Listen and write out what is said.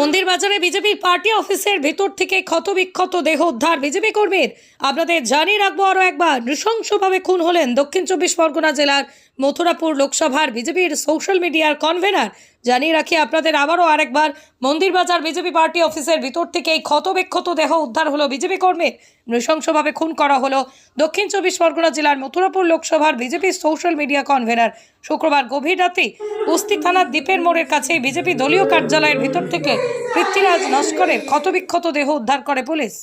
মন্দির বাজারে বিজেপির পার্টি অফিসের ভেতর থেকে ক্ষতবিক্ষত দেহ উদ্ধার বিজেপি কর্মীর। আপনাদের জানিয়ে রাখব আরও একবার, নৃশংসভাবে খুন হলেন দক্ষিণ চব্বিশ পরগনা জেলার মথুরাপুর লোকসভার বিজেপির সোশ্যাল মিডিয়ার কনভেনার জানিয়ে রাখি, আপনাদের আবারও আরেকবার মন্দির বাজার বিজেপি পার্টি অফিসের ভিতর থেকে এই ক্ষতবিক্ষত দেহ উদ্ধার হলো বিজেপি কর্মীর নৃশংসভাবে খুন করা হলো দক্ষিণ চব্বিশ পরগনা জেলার মথুরাপুর লোকসভার বিজেপির সোশ্যাল মিডিয়া কনভেনার। শুক্রবার গভীর রাতে বস্তি থানার দ্বীপের মোড়ের কাছে বিজেপি দলীয় কার্যালয়ের ভিতর থেকে পৃথ্বীরাজ নস্করের ক্ষতবিক্ষত দেহ উদ্ধার করে পুলিশ।